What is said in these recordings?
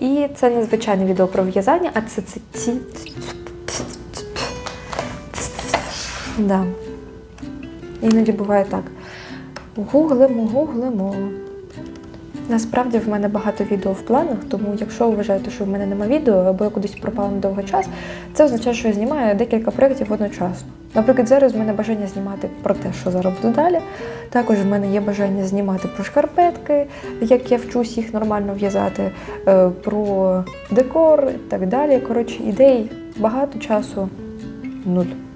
І це не звичайне відео про в'язання, а це це ці. Да. Іноді буває так. Гуглимо, гуглимо. Насправді в мене багато відео в планах, тому якщо ви вважаєте, що в мене нема відео або я кудись пропала на довгий час, це означає, що я знімаю декілька проєктів одночасно. Наприклад, зараз в мене бажання знімати про те, що зараз буду далі. Також в мене є бажання знімати про шкарпетки, як я вчусь їх нормально в'язати, е, про декор і так далі. Коротше, ідей багато часу нуль.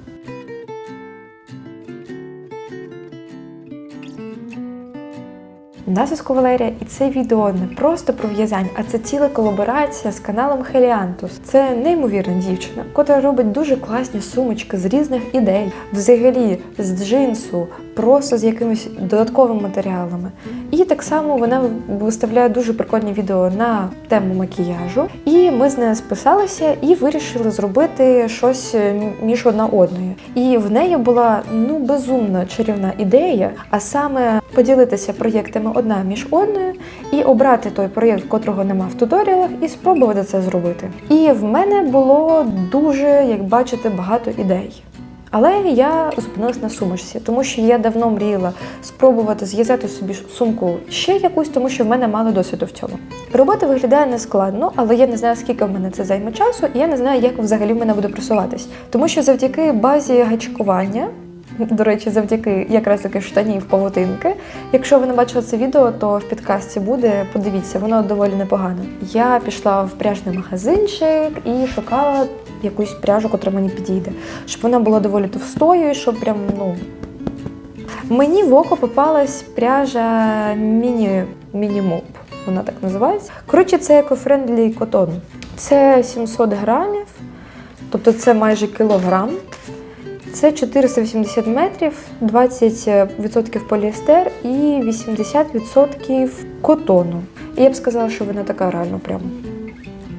Насиско Валерія, і це відео не просто про в'язання, а це ціла колаборація з каналом Хеліантус. Це неймовірна дівчина, котра робить дуже класні сумочки з різних ідей, взагалі з джинсу, просто з якимись додатковими матеріалами. І так само вона виставляє дуже прикольні відео на тему макіяжу. І ми з нею списалися і вирішили зробити щось між одна одною. І в неї була ну безумно чарівна ідея, а саме поділитися проєктами одна між одною і обрати той проєкт, котрого нема в туторіалах, і спробувати це зробити. І в мене було дуже, як бачите, багато ідей. Але я зупинилась на сумочці, тому що я давно мріяла спробувати зв'язати собі сумку ще якусь, тому що в мене мало досвіду в цьому. Робота виглядає нескладно, але я не знаю, скільки в мене це займе часу, і я не знаю, як взагалі в мене буде просуватись. Тому що завдяки базі гачкування. До речі, завдяки якраз таки штанів павутинки. Якщо ви не бачили це відео, то в підкасті буде. Подивіться, воно доволі непогане. Я пішла в пряжний магазинчик і шукала якусь пряжу, котра мені підійде, щоб вона була доволі товстою, і щоб прям ну. Мені в око попалась пряжа міні міні-моп. Вона так називається. Коротше, це екофрендлі котон. Це 700 грамів, тобто це майже кілограм. Це 480 метрів, 20% поліестер і 80% котону. І я б сказала, що вона така реально прям.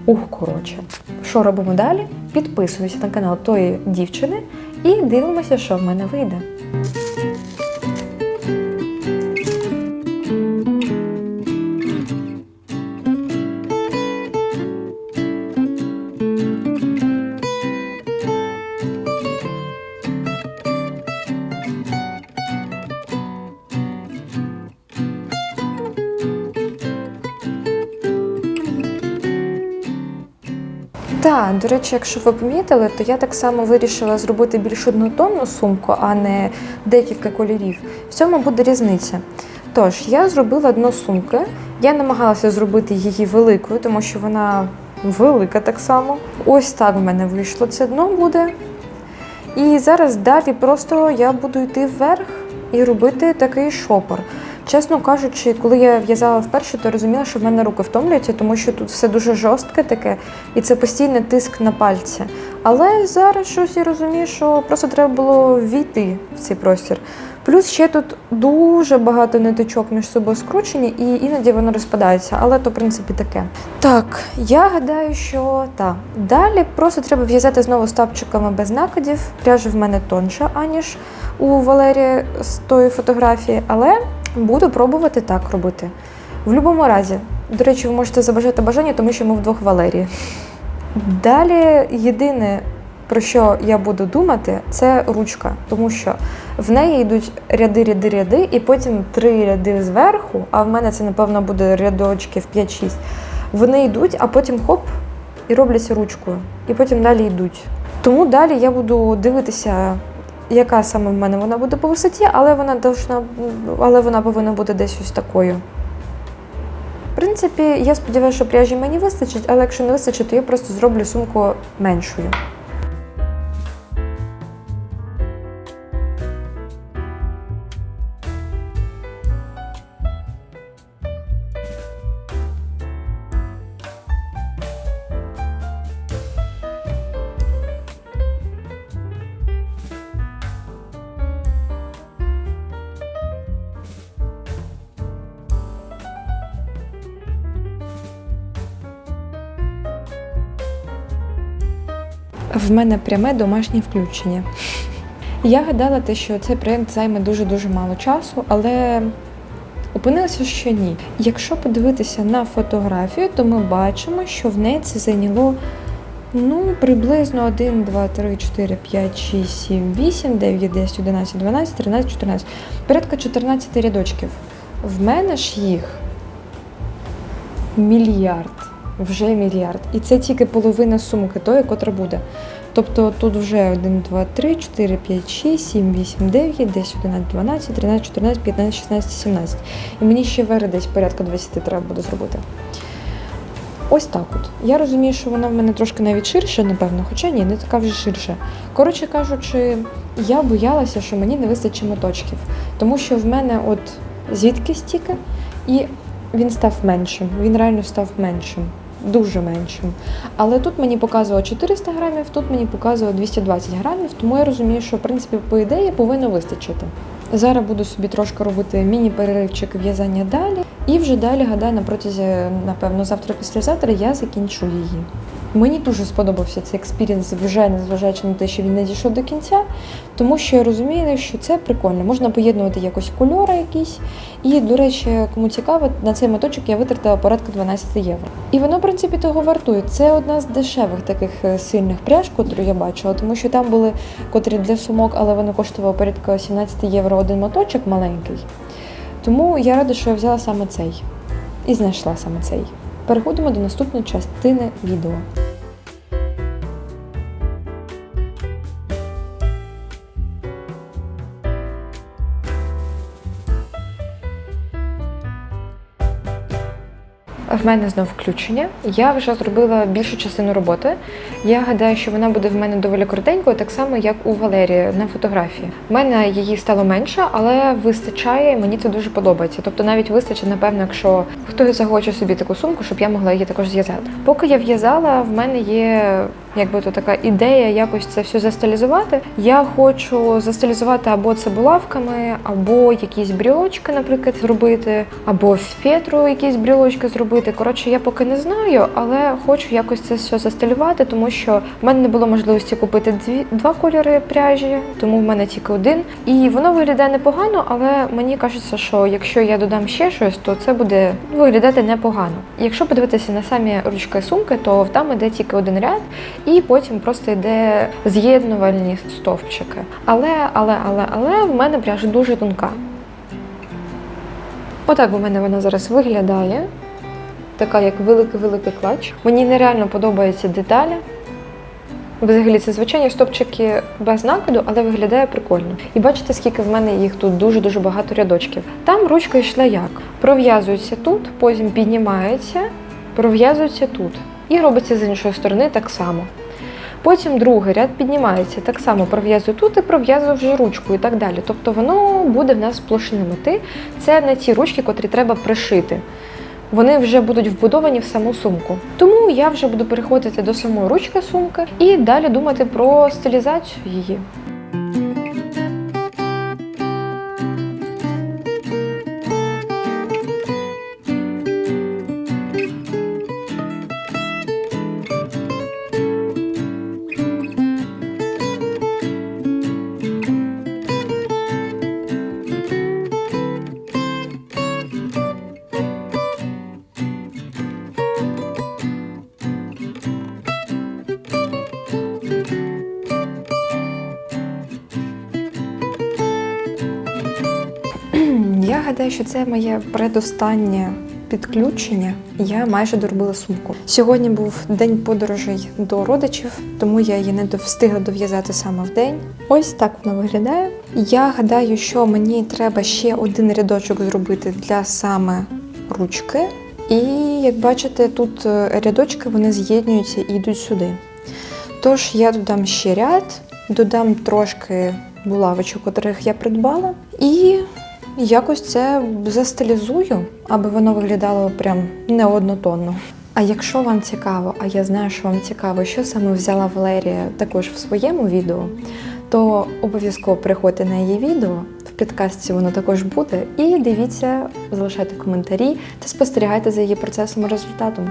Ух, коротше. Що робимо далі? Підписуємося на канал тої дівчини і дивимося, що в мене вийде. Так, до речі, якщо ви помітили, то я так само вирішила зробити більш однотонну сумку, а не декілька кольорів. В цьому буде різниця. Тож, я зробила дно сумки. Я намагалася зробити її великою, тому що вона велика так само. Ось так в мене вийшло це дно буде. І зараз далі просто я буду йти вверх і робити такий шопор. Чесно кажучи, коли я в'язала вперше, то розуміла, що в мене руки втомлюються, тому що тут все дуже жорстке таке, і це постійний тиск на пальці. Але зараз щось я розумію, що просто треба було війти в цей простір. Плюс ще тут дуже багато ниточок між собою скручені, і іноді воно розпадається, але то, в принципі, таке. Так, я гадаю, що так. Далі просто треба в'язати знову стапчиками без накидів. Пряжа в мене тонша, аніж у Валерії з тої фотографії, але буду пробувати так робити. В будь-якому разі, до речі, ви можете забажати бажання, тому що ми вдвох Валерії. Далі єдине, про що я буду думати, це ручка, тому що в неї йдуть ряди, ряди, ряди, і потім три ряди зверху, а в мене це, напевно, буде рядочків 5-6. Вони йдуть, а потім хоп, і робляться ручкою. І потім далі йдуть. Тому далі я буду дивитися, яка саме в мене вона буде по висоті, але вона должна, але вона повинна бути десь ось такою. В принципі, я сподіваюся, що пряжі мені вистачить, але якщо не вистачить, то я просто зроблю сумку меншою. В мене пряме домашнє включення. Я гадала, те, що цей проєкт займе дуже-дуже мало часу, але Опинилося, що ні. Якщо подивитися на фотографію, то ми бачимо, що в неї це зайняло ну, приблизно 1, 2, 3, 4, 5, 6, 7, 8, 9, 10, 11, 12, 13, 14. Порядка 14 рядочків. В мене ж їх мільярд. Вже мільярд. І це тільки половина сумки тої, котра буде. Тобто тут вже 1, 2, 3, 4, 5, 6, 7, 8, 9, 10, 11, 12, 13, 14, 15, 16, 17. І мені ще вери десь порядка 20 треба буде зробити. Ось так от. Я розумію, що вона в мене трошки навіть ширше, напевно, хоча ні, не така вже ширше. Коротше кажучи, я боялася, що мені не вистачить моточків, тому що в мене от звідки стільки, і він став меншим. Він реально став меншим. Дуже меншим. Але тут мені показувало 400 грамів, тут мені показувало 220 грамів, тому я розумію, що в принципі по ідеї повинно вистачити. Зараз буду собі трошки робити міні-переривчик в'язання далі, і вже далі, гадаю, на протязі, напевно, завтра-післязавтра я закінчу її. Мені дуже сподобався цей експірієнс, вже незважаючи на те, що він не дійшов до кінця, тому що я розумію, що це прикольно. Можна поєднувати якось кольори якісь. І, до речі, кому цікаво, на цей моточок я витратила порядка 12 євро. І воно, в принципі, того вартує. Це одна з дешевих таких е, сильних пряж, котру я бачила, тому що там були котрі для сумок, але вони коштували порядка 17 євро один моточок маленький. Тому я рада, що я взяла саме цей. І знайшла саме цей. Переходимо до наступної частини відео. В мене знов включення. Я вже зробила більшу частину роботи. Я гадаю, що вона буде в мене доволі коротенькою, так само, як у Валерії на фотографії. У мене її стало менше, але вистачає, і мені це дуже подобається. Тобто навіть вистачить, напевно, якщо хтось захоче собі таку сумку, щоб я могла її також зв'язати. Поки я в'язала, в мене є якби то така ідея якось це все застилізувати. Я хочу застилізувати або це булавками, або якісь брілочки, наприклад, зробити, або з фетру якісь брілочки зробити. Коротше, я поки не знаю, але хочу якось це все застилювати, тому що в мене не було можливості купити дві два кольори пряжі, тому в мене тільки один. І воно виглядає непогано, але мені кажеться, що якщо я додам ще щось, то це буде виглядати непогано. Якщо подивитися на самі ручки сумки, то там іде тільки один ряд і потім просто йде з'єднувальні стовпчики. Але, але, але, але в мене пряжа дуже тонка. Отак у мене вона зараз виглядає. Така як великий-великий клач. Мені нереально подобаються деталі. Взагалі, це звичайні стопчики без накиду, але виглядає прикольно. І бачите, скільки в мене їх тут дуже-дуже багато рядочків. Там ручка йшла як? Пров'язується тут, потім піднімається, пров'язується тут. І робиться з іншої сторони так само. Потім другий ряд піднімається, так само пров'язую тут і пров'язую вже ручку і так далі. Тобто воно буде в нас сплошним іти. Це не ті ручки, котрі треба пришити. Вони вже будуть вбудовані в саму сумку. Тому я вже буду переходити до самої ручки сумки і далі думати про стилізацію її. Гадаю, що це моє предостаннє підключення. Я майже доробила сумку. Сьогодні був день подорожей до родичів, тому я її не встигла дов'язати саме в день. Ось так вона виглядає. Я гадаю, що мені треба ще один рядочок зробити для саме ручки. І як бачите, тут е, рядочки вони з'єднуються і йдуть сюди. Тож я додам ще ряд, додам трошки булавочок, котрих я придбала, і якось це застилізую, аби воно виглядало прям не однотонно. А якщо вам цікаво, а я знаю, що вам цікаво, що саме взяла Валерія також в своєму відео, то обов'язково приходьте на її відео. В підкастці воно також буде. І дивіться, залишайте коментарі та спостерігайте за її процесом і результатом.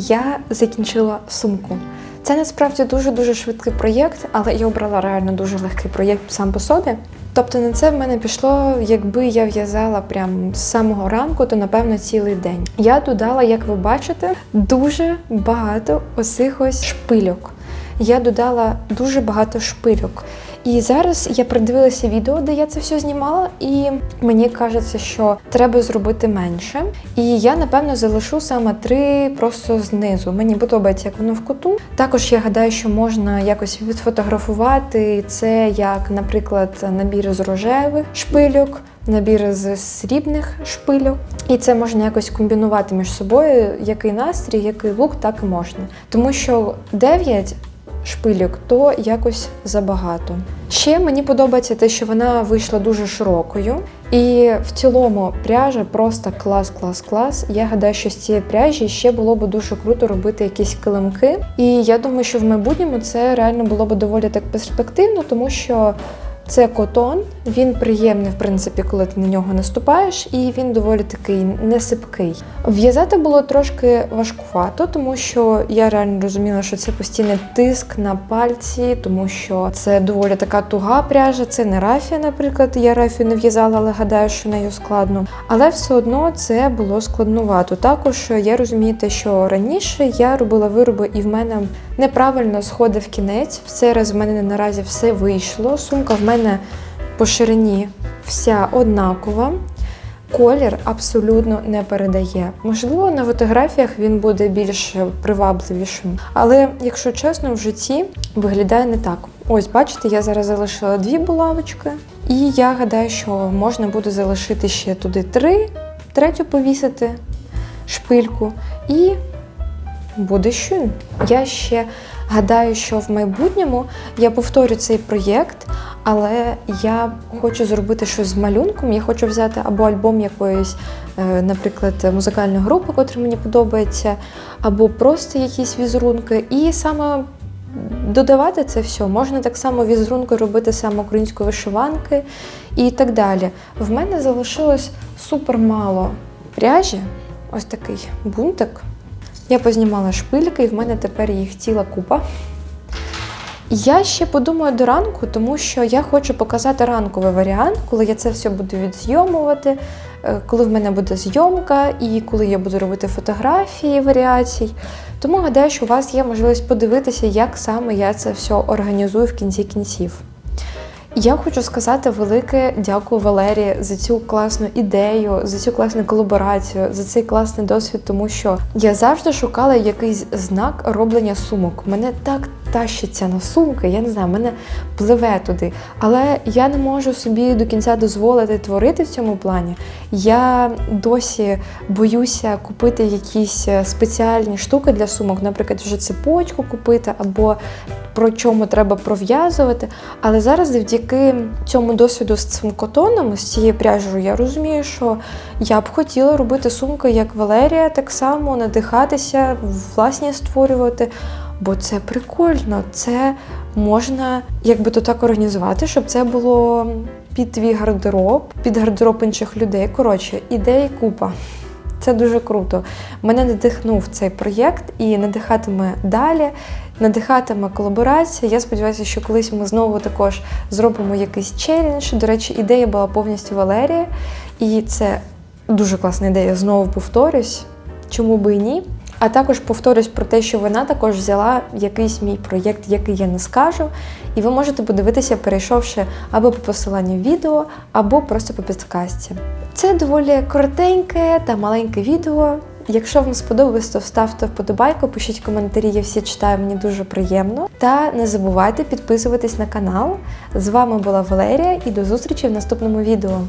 Я закінчила сумку. Це насправді дуже-дуже швидкий проєкт, але я обрала реально дуже легкий проєкт сам по собі. Тобто на це в мене пішло, якби я в'язала прям з самого ранку, то напевно цілий день. Я додала, як ви бачите, дуже багато осихось шпильок. Я додала дуже багато шпильок. І зараз я придивилася відео, де я це все знімала, і мені кажеться, що треба зробити менше. І я напевно залишу саме три просто знизу. Мені подобається, як воно в куту. Також я гадаю, що можна якось відфотографувати це, як, наприклад, набір з рожевих шпильок. Набір з срібних шпильок, і це можна якось комбінувати між собою, який настрій, який лук, так і можна. Тому що 9 шпильок, то якось забагато. Ще мені подобається те, що вона вийшла дуже широкою. І в цілому пряжа просто клас, клас, клас. Я гадаю, що з цієї пряжі ще було б дуже круто робити якісь килимки. І я думаю, що в майбутньому це реально було б доволі так перспективно, тому що. Це котон, він приємний, в принципі, коли ти на нього наступаєш, і він доволі такий несипкий. В'язати було трошки важкувато, тому що я реально розуміла, що це постійний тиск на пальці, тому що це доволі така туга пряжа. Це не рафія, наприклад. Я рафію не в'язала, але гадаю, що нею складно. Але все одно це було складнувато. Також я розумію, те, що раніше я робила вироби, і в мене неправильно сходив кінець. В цей раз в мене наразі все вийшло. Сумка в мене по ширині вся однакова. Колір абсолютно не передає. Можливо, на фотографіях він буде більш привабливішим. Але, якщо чесно, в житті виглядає не так. Ось, бачите, я зараз залишила дві булавочки, і я гадаю, що можна буде залишити ще туди три, третю повісити шпильку, і буде щун. Я ще гадаю, що в майбутньому я повторю цей проєкт, але я хочу зробити щось з малюнком. Я хочу взяти або альбом якоїсь, е, наприклад, музикальної групи, котра мені подобається, або просто якісь візерунки. І саме додавати це все. Можна так само візерунки робити саме української вишиванки і так далі. В мене залишилось супер мало пряжі. Ось такий бунтик. Я познімала шпильки, і в мене тепер їх ціла купа. Я ще подумаю до ранку, тому що я хочу показати ранковий варіант, коли я це все буду відзйомувати, е, коли в мене буде зйомка і коли я буду робити фотографії варіацій. Тому гадаю, що у вас є можливість подивитися, як саме я це все організую в кінці кінців. Я хочу сказати велике дякую Валерії за цю класну ідею, за цю класну колаборацію, за цей класний досвід, тому що я завжди шукала якийсь знак роблення сумок. Мене так тащиться на сумки, я не знаю, мене пливе туди. Але я не можу собі до кінця дозволити творити в цьому плані. Я досі боюся купити якісь спеціальні штуки для сумок, наприклад, вже цепочку купити або про чому треба пров'язувати. Але зараз, завдяки цьому досвіду з цим котоном, з цією пряжею, я розумію, що я б хотіла робити сумки, як Валерія, так само надихатися, власні створювати. Бо це прикольно, це можна якби то так організувати, щоб це було під твій гардероб, під гардероб інших людей. Коротше, ідей купа. Це дуже круто. Мене надихнув цей проєкт і надихатиме далі, надихатиме колаборація. Я сподіваюся, що колись ми знову також зробимо якийсь челендж. До речі, ідея була повністю Валерія, і це дуже класна ідея. Знову повторюсь, чому би і ні. А також повторюсь про те, що вона також взяла якийсь мій проєкт, який я не скажу, і ви можете подивитися, перейшовши або по посиланню відео, або просто по підказці. Це доволі коротеньке та маленьке відео. Якщо вам сподобалось, то ставте вподобайку, пишіть коментарі, я всі читаю, мені дуже приємно. Та не забувайте підписуватись на канал. З вами була Валерія і до зустрічі в наступному відео.